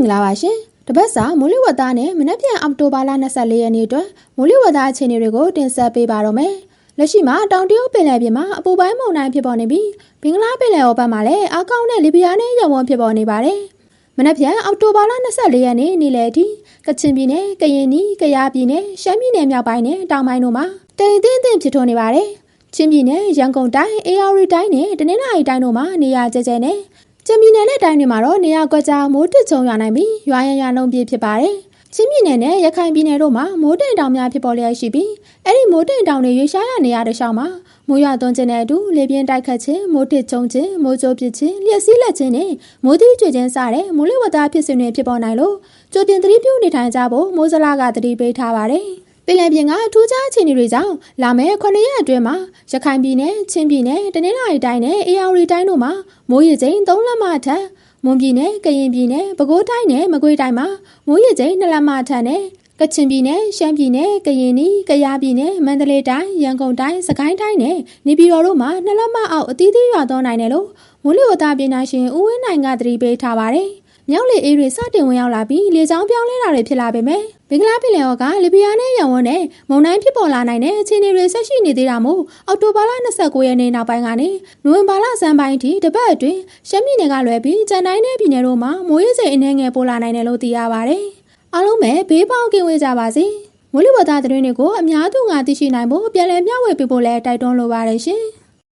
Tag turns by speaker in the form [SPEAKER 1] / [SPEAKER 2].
[SPEAKER 1] င်္ဂလာပါရှင်။တပတ်စာမိုးလေဝသနဲ့မနက်ဖြန်အောက်တိုဘာလ24ရက်နေ့အတွက်မိုးလေဝသအခြေအနေတွေကိုတင်ဆက်ပေးပါတော့မယ်။လက်ရှိမှာတောင်တရုတ်ပင်လယ်ပြင်မှာအပူပိုင်းမုန်တိုင်းဖြစ်ပေါ်နေပြီးဘင်္ဂလားပင်လယ်အော်ဘက်မှာလည်းအကောင်းနဲ့လီဘီယာနဲ့ရုံဝန်းဖြစ်ပေါ်နေပါတယ်။မနက်ဖြန်အောက်တိုဘာလ24ရက်နေ့နေ့လယ်အထိကချင်ပြည်နယ်၊ကရင်ပြည်၊ကယားပြည်နယ်၊ရှမ်းပြည်နယ်မြောက်ပိုင်းနဲ့တောင်ပိုင်းတို့မှာတိမ်တင်းတင်းဖြစ်ထွန်းနေပါတယ်။ချင်းပြည်နယ်၊ရန်ကုန်တိုင်း၊အေရဝတီတိုင်းနဲ့တနင်္သာရီတိုင်းတို့မှာနေရာကျကျနဲ့ ကျင်းပြည်နယ်နဲ့တိုင်းတွေမှာတော့နေရာကွက်ကြားမိုးတစ်ချုံရွာနိုင်ပြီးရွာရန်ရွာနှုံပြည့်ဖြစ်ပါတယ်။ချင်းပြည်နယ်နဲ့ရခိုင်ပြည်နယ်တို့မှာမိုးတိမ်တောင်များဖြစ်ပေါ်လျက်ရှိပြီးအဲ့ဒီမိုးတိမ်တောင်တွေရွေးရှားရနေရတဲ့ရှောင်းမှာမိုးရွာသွန်းခြင်းနဲ့အတူလေပြင်းတိုက်ခတ်ခြင်းမိုးတစ်ချုံခြင်းမိုးကြိုးပစ်ခြင်းလျှက်စီးလက်ခြင်းနဲ့မိုးသီးကျွေခြင်းစတဲ့မိုးလေဝသဖြစ်စဉ်တွေဖြစ်ပေါ်နိုင်လို့ကြိုတင်သတိပြုနေထိုင်ကြဖို့မိုးစလာကသတိပေးထားပါတယ်။ ပင်လယ်ပြင်ကထူးခြားအခြေအနေတွေကြောင့်လာမယ့်9ရက်အတွင်းမှာရခိုင်ပြည်နယ်၊ချင်းပြည်နယ်၊တနင်္သာရီတိုင်းနဲ့အေရဝတီတိုင်းတို့မှာမိုးရေချိန်3လက်မထက်မွန်ပြည်နယ်၊ကရင်ပြည်နယ်၊ပဲခူးတိုင်းနဲ့မကွေးတိုင်းမှာမိုးရေချိန်2လက်မထက်နဲ့ကချင်ပြည်နယ်၊ရှမ်းပြည်နယ်၊ကရင်ပြည်၊ကယားပြည်နယ်၊မန္တလေးတိုင်း၊ရန်ကုန်တိုင်း၊စကိုင်းတိုင်းနဲ့နေပြည်တော်တို့မှာနှစ်လက်မအောက်အသီးသီးရွာသွန်းနိုင်တယ်လို့မိုးလေဝသပညာရှင်ဦးဝင်းနိုင်ကသတိပေးထားပါတယ်။ မြောက်လေအေးတွေစတင်ဝင်ရောက်လာပြီးလေကြောင်းပြောင်းလဲတာတွေဖြစ်လာပေမဲ့ဘင်္ဂလားပင်လယ်အော်ကလီဘီယာနဲ့ရန်ဝန်နဲ့မုန်တိုင်းဖြစ်ပေါ်လာနိုင်တဲ့အခြေအနေတွေဆက်ရှိနေသေးတာမို့အောက်တိုဘာလ29ရက်နေ့နောက်ပိုင်းကနေနိုဝင်ဘာလဆန်းပိုင်းထိတပတ်အတွင်းရှမ်းပြည်နယ်ကလွယ်ပြီးကြံတိုင်းနယ်ပြည်နယ်တို့မှာမိုးရေချိန်အနည်းငယ်ပိုလာနိုင်တယ်လို့သိရပါတယ်။အားလုံးပဲဘေးပေါင်းကင်းဝေးကြပါစေ။မိုးလေဝသသတင်းတွေကိုအများသူငါသိရှိနိုင်ဖို့ပြန်လည်မျှဝေပေးဖို့လည်းတိုက်တွန်းလိုပါတယ်ရှင်။